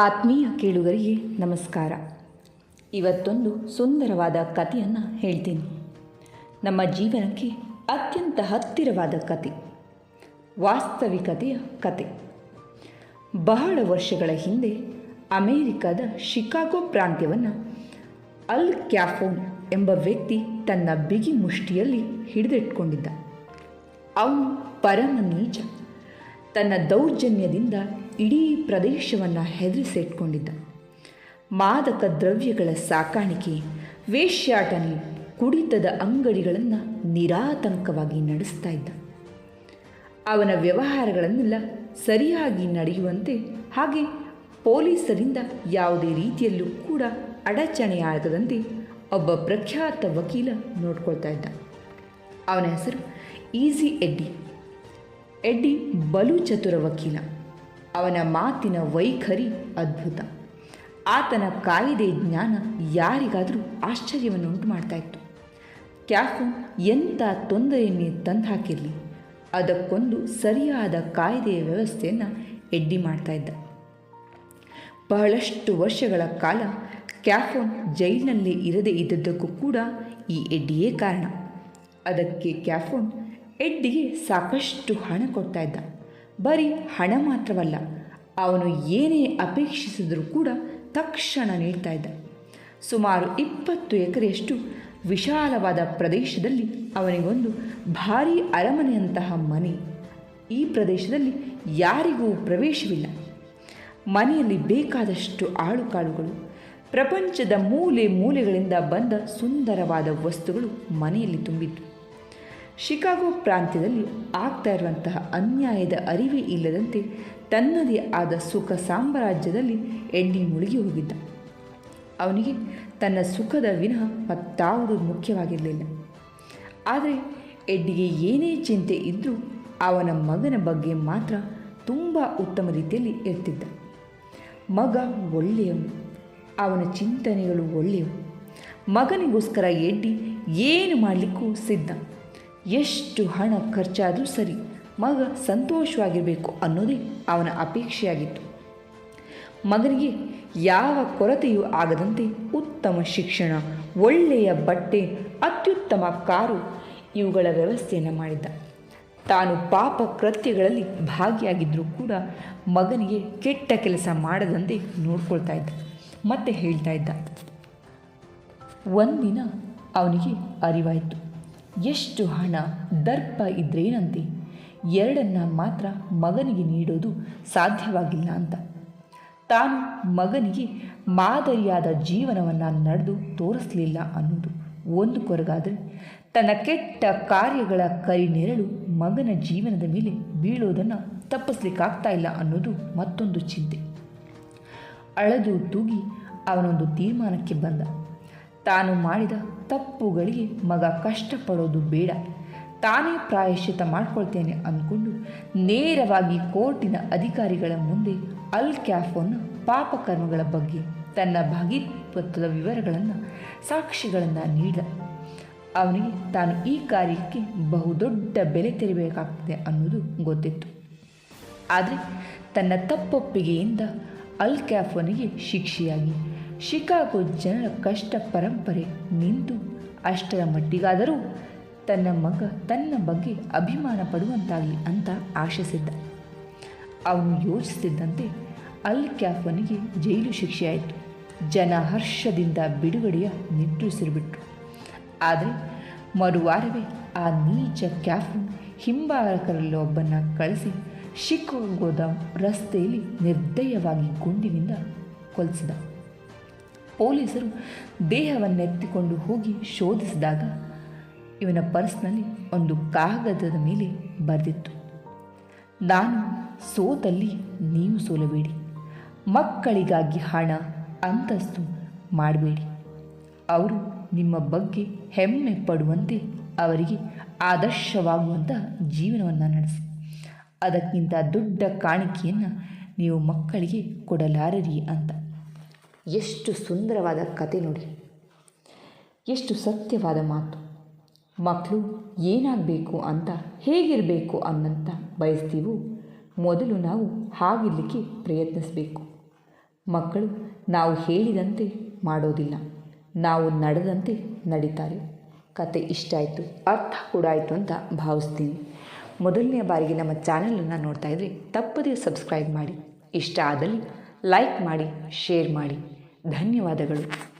ಆತ್ಮೀಯ ಕೇಳುಗರಿಗೆ ನಮಸ್ಕಾರ. ಇವತ್ತೊಂದು ಸುಂದರವಾದ ಕಥೆಯನ್ನು ಹೇಳ್ತೀನಿ. ನಮ್ಮ ಜೀವನಕ್ಕೆ ಅತ್ಯಂತ ಹತ್ತಿರವಾದ ಕತೆ ವಾಸ್ತವಿಕತೆಯ ಕತೆ ಬಹಳ ವರ್ಷಗಳ ಹಿಂದೆ ಅಮೇರಿಕಾದ ಶಿಕಾಗೋ ಪ್ರಾಂತ್ಯವನ್ನು ಅಲ್ ಕ್ಯಾಫೋನ್ ಎಂಬ ವ್ಯಕ್ತಿ ತನ್ನ ಬಿಗಿ ಮುಷ್ಟಿಯಲ್ಲಿ ಹಿಡಿದಿಟ್ಕೊಂಡಿದ್ದ. ಅವನು ಪರಮ ನೀಚ. ತನ್ನ ದೌರ್ಜನ್ಯದಿಂದ ಇಡೀ ಪ್ರದೇಶವನ್ನು ಹೆದರಿಸಿಟ್ಕೊಂಡಿದ್ದ. ಮಾದಕ ದ್ರವ್ಯಗಳ ಸಾಕಾಣಿಕೆ, ವೇಶ್ಯಾಟನೆ, ಕುಡಿತದ ಅಂಗಡಿಗಳನ್ನು ನಿರಾತಂಕವಾಗಿ ನಡೆಸ್ತಾ ಇದ್ದ. ಅವನ ವ್ಯವಹಾರಗಳನ್ನೆಲ್ಲ ಸರಿಯಾಗಿ ನಡೆಯುವಂತೆ ಹಾಗೆ ಪೊಲೀಸರಿಂದ ಯಾವುದೇ ರೀತಿಯಲ್ಲೂ ಕೂಡ ಅಡಚಣೆಯಾಗದಂತೆ ಒಬ್ಬ ಪ್ರಖ್ಯಾತ ವಕೀಲ ನೋಡ್ಕೊಳ್ತಾ ಇದ್ದ. ಅವನ ಹೆಸರು ಈಸಿ ಎಡ್ಡಿ. ಎಡ್ಡಿ ಬಲು ಚತುರ ವಕೀಲ. ಅವನ ಮಾತಿನ ವೈಖರಿ ಅದ್ಭುತ. ಆತನ ಕಾಯಿದೆ ಜ್ಞಾನ ಯಾರಿಗಾದರೂ ಆಶ್ಚರ್ಯವನ್ನು ಉಂಟು ಮಾಡ್ತಾ ಇತ್ತು. ಕ್ಯಾಫು, ಎಂಥ ತೊಂದರೆಯನ್ನೇ ತಂದುಹಾಕಿರಲಿ. ಅದಕ್ಕೊಂದು ಸರಿಯಾದ ಕಾಯ್ದೆಯ ವ್ಯವಸ್ಥೆಯನ್ನು ಎಡ್ಡಿ ಮಾಡ್ತಾ ಇದ್ದ. ಬಹಳಷ್ಟು ವರ್ಷಗಳ ಕಾಲ ಕ್ಯಾಫೋನ್ ಜೈಲಿನಲ್ಲಿ ಇರದೇ ಇದ್ದದ್ದಕ್ಕೂ ಕೂಡ ಈ ಎಡ್ಡಿಯೇ ಕಾರಣ. ಅದಕ್ಕೆ ಕ್ಯಾಫೋನ್ ಎಡ್ಡಿಗೆ ಸಾಕಷ್ಟು ಹಣ ಕೊಡ್ತಾ ಇದ್ದ. ಬರೀ ಹಣ ಮಾತ್ರವಲ್ಲ ಅವನು ಏನೇ ಅಪೇಕ್ಷಿಸಿದರೂ ಕೂಡ ತಕ್ಷಣ ನೀಡ್ತಾ ಇದ್ದ. ಸುಮಾರು ಇಪ್ಪತ್ತು ಎಕರೆಯಷ್ಟು ವಿಶಾಲವಾದ ಪ್ರದೇಶದಲ್ಲಿ ಅವನಿಗೊಂದು ಭಾರೀ ಅರಮನೆಯಂತಹ ಮನೆ. ಈ ಪ್ರದೇಶದಲ್ಲಿ ಯಾರಿಗೂ ಪ್ರವೇಶವಿಲ್ಲ. ಮನೆಯಲ್ಲಿ ಬೇಕಾದಷ್ಟು ಆಳುಕಾಳುಗಳು, ಪ್ರಪಂಚದ ಮೂಲೆ ಮೂಲೆಗಳಿಂದ ಬಂದ ಸುಂದರವಾದ ವಸ್ತುಗಳು ಮನೆಯಲ್ಲಿ ತುಂಬಿತ್ತು. ಶಿಕಾಗೋ ಪ್ರಾಂತ್ಯದಲ್ಲಿ ಆಗ್ತಾ ಇರುವಂತಹ ಅನ್ಯಾಯದ ಅರಿವೇ ಇಲ್ಲದಂತೆ ತನ್ನದೇ ಆದ ಸುಖ ಸಾಮ್ರಾಜ್ಯದಲ್ಲಿ ಎಡ್ಡಿ ಮುಳುಗಿ ಹೋಗಿದ್ದ. ಅವನಿಗೆ ತನ್ನ ಸುಖದ ವಿನಃ ಮತ್ತಾವುದು ಮುಖ್ಯವಾಗಿರಲಿಲ್ಲ. ಆದರೆ ಎಡ್ಡಿಗೆ ಏನೇ ಚಿಂತೆ ಇದ್ದರೂ ಅವನ ಮಗನ ಬಗ್ಗೆ ಮಾತ್ರ ತುಂಬ ಉತ್ತಮ ರೀತಿಯಲ್ಲಿ ಇರ್ತಿದ್ದ. ಮಗ ಒಳ್ಳೆಯವನು, ಅವನ ಚಿಂತನೆಗಳು ಒಳ್ಳೆಯವು. ಮಗನಿಗೋಸ್ಕರ ಎಡ್ಡಿ ಏನು ಮಾಡಲಿಕ್ಕೂ ಸಿದ್ಧ. ಎಷ್ಟು ಹಣ ಖರ್ಚಾದರೂ ಸರಿ, ಮಗ ಸಂತೋಷವಾಗಿರಬೇಕು ಅನ್ನೋದೇ ಅವನ ಅಪೇಕ್ಷೆಯಾಗಿತ್ತು. ಮಗನಿಗೆ ಯಾವ ಕೊರತೆಯೂ ಆಗದಂತೆ ಉತ್ತಮ ಶಿಕ್ಷಣ, ಒಳ್ಳೆಯ ಬಟ್ಟೆ, ಅತ್ಯುತ್ತಮ ಕಾರು ಇವುಗಳ ವ್ಯವಸ್ಥೆಯನ್ನು ಮಾಡಿದ್ದ. ತಾನು ಪಾಪ ಕೃತ್ಯಗಳಲ್ಲಿ ಭಾಗಿಯಾಗಿದ್ದರೂ ಕೂಡ ಮಗನಿಗೆ ಕೆಟ್ಟ ಕೆಲಸ ಮಾಡದಂತೆ ನೋಡ್ಕೊಳ್ತಾ ಇದ್ದ, ಮತ್ತೆ ಹೇಳ್ತಾ ಇದ್ದ. ಒಂದಿನ ಅವನಿಗೆ ಅರಿವಾಯಿತು. ಎಷ್ಟು ಹಣ, ದರ್ಪ ಇದ್ರೇನಂತೆ? ಎರಡನ್ನ ಮಾತ್ರ ಮಗನಿಗೆ ನೀಡೋದು ಸಾಧ್ಯವಾಗಿಲ್ಲ ಅಂತ. ತಾನು ಮಗನಿಗೆ ಮಾದರಿಯಾದ ಜೀವನವನ್ನು ನಡೆದು ತೋರಿಸಲಿಲ್ಲ ಅನ್ನೋದು. ಒಂದು ಕೊರಗಾದರೆ ತನ್ನ ಕೆಟ್ಟ ಕಾರ್ಯಗಳ ಕರಿನೆರಳು ಮಗನ ಜೀವನದ ಮೇಲೆ ಬೀಳೋದನ್ನು ತಪ್ಪಿಸ್ಲಿಕ್ಕಾಗ್ತಾ ಇಲ್ಲ ಅನ್ನೋದು ಮತ್ತೊಂದು ಚಿಂತೆ. ಅಳದು ತೂಗಿ ಅವನೊಂದು ತೀರ್ಮಾನಕ್ಕೆ ಬಂದ. ತಾನು ಮಾಡಿದ ತಪ್ಪುಗಳಿಗೆ ಮಗ ಕಷ್ಟಪಡೋದು ಬೇಡ. ತಾನೇ ಪ್ರಾಯಶ್ಚಿತ ಮಾಡ್ಕೊಳ್ತೇನೆ ಅಂದ್ಕೊಂಡು ನೇರವಾಗಿ ಕೋರ್ಟಿನ ಅಧಿಕಾರಿಗಳ ಮುಂದೆ ಅಲ್ ಕ್ಯಾಫೋನ ಪಾಪಕರ್ಮಗಳ ಬಗ್ಗೆ ತನ್ನ ಭಾಗಿತ್ವತ್ವದ ವಿವರಗಳನ್ನು, ಸಾಕ್ಷಿಗಳನ್ನು ನೀಡಿದ. ಅವನಿಗೆ ತಾನು ಈ ಕಾರ್ಯಕ್ಕೆ ಬಹುದೊಡ್ಡ ಬೆಲೆ ತೆರಬೇಕಾಗ್ತದೆ ಅನ್ನೋದು ಗೊತ್ತಿತ್ತು. ಆದರೆ ತನ್ನ ತಪ್ಪೊಪ್ಪಿಗೆಯಿಂದ ಅಲ್ ಕ್ಯಾಫೋನಿಗೆ ಶಿಕ್ಷೆಯಾಗಿ ಶಿಕಾಗೋ ಜನರ ಕಷ್ಟ ಪರಂಪರೆ ನಿಂತು ಅಷ್ಟರ ಮಟ್ಟಿಗಾದರೂ ತನ್ನ ಮಗ ತನ್ನ ಬಗ್ಗೆ ಅಭಿಮಾನ ಪಡುವಂತಾಗಲಿ ಅಂತ ಆಶಿಸಿದ್ದ. ಅವನು ಯೋಚಿಸಿದ್ದಂತೆ ಅಲ್ ಕ್ಯಾಫನಿಗೆ ಜೈಲು ಶಿಕ್ಷೆಯಾಯಿತು. ಜನ ಹರ್ಷದಿಂದ ಬಿಡುಗಡೆಯ ನಿಟ್ಟುಸಿರುಬಿಟ್ರು ಆದರೆ ಮರುವಾರವೇ ಆ ನೀಚ ಕ್ಯಾಫನ್ ಹಿಂಬಾಲಕರಲ್ಲಿ ಒಬ್ಬನ ಕಳಿಸಿ ಶಿಕಾಗೋದ ರಸ್ತೆಯಲ್ಲಿ ನಿರ್ದಯವಾಗಿ ಗುಂಡಿನಿಂದ ಕೊಲಿಸಿದ. ಪೊಲೀಸರು ದೇಹವನ್ನೆತ್ತಿಕೊಂಡು ಹೋಗಿ ಶೋಧಿಸಿದಾಗ ಇವನ ಪರ್ಸ್ನಲ್ಲಿ ಒಂದು ಕಾಗದದ ಮೇಲೆ ಬರೆದಿತ್ತು. ನಾನು ಸೋತಲ್ಲಿ ನೀವು ಸೋಲಬೇಡಿ. ಮಕ್ಕಳಿಗಾಗಿ ಹಣ, ಅಂತಸ್ತು ಮಾಡಬೇಡಿ. ಅವರು ನಿಮ್ಮ ಬಗ್ಗೆ ಹೆಮ್ಮೆ ಪಡುವಂತೆ ಅವರಿಗೆ ಆದರ್ಶವಾಗುವಂಥ ಜೀವನವನ್ನು ನಡೆಸಿ. ಅದಕ್ಕಿಂತ ದೊಡ್ಡ ಕಾಣಿಕೆಯನ್ನು ನೀವು ಮಕ್ಕಳಿಗೆ ಕೊಡಲಾರರಿ ಅಂತ. ಎಷ್ಟು ಸುಂದರವಾದ ಕತೆ ನೋಡಿ. ಎಷ್ಟು ಸತ್ಯವಾದ ಮಾತು. ಮಕ್ಕಳು ಏನಾಗಬೇಕು ಅಂತ, ಹೇಗಿರಬೇಕು ಅನ್ನಂತ ಬಯಸ್ತೀವೋ, ಮೊದಲು ನಾವು ಹಾಗಿರಲಿಕ್ಕೆ ಪ್ರಯತ್ನಿಸಬೇಕು. ಮಕ್ಕಳು ನಾವು ಹೇಳಿದಂತೆ ಮಾಡೋದಿಲ್ಲ, ನಾವು ನಡೆದಂತೆ ನಡೀತಾರೆ. ಕತೆ ಇಷ್ಟ ಆಯಿತು, ಅರ್ಥ ಕೂಡ ಆಯಿತು ಅಂತ ಭಾವಿಸ್ತೀನಿ. ಮೊದಲನೇ ಬಾರಿಗೆ ನಮ್ಮ ಚಾನಲನ್ನು ನೋಡ್ತಾ ಇದ್ದರೆ ತಪ್ಪದೇ ಸಬ್ಸ್ಕ್ರೈಬ್ ಮಾಡಿ. ಇಷ್ಟ ಆದಲ್ಲಿ ಲೈಕ್ ಮಾಡಿ, ಶೇರ್ ಮಾಡಿ. ಧನ್ಯವಾದಗಳು.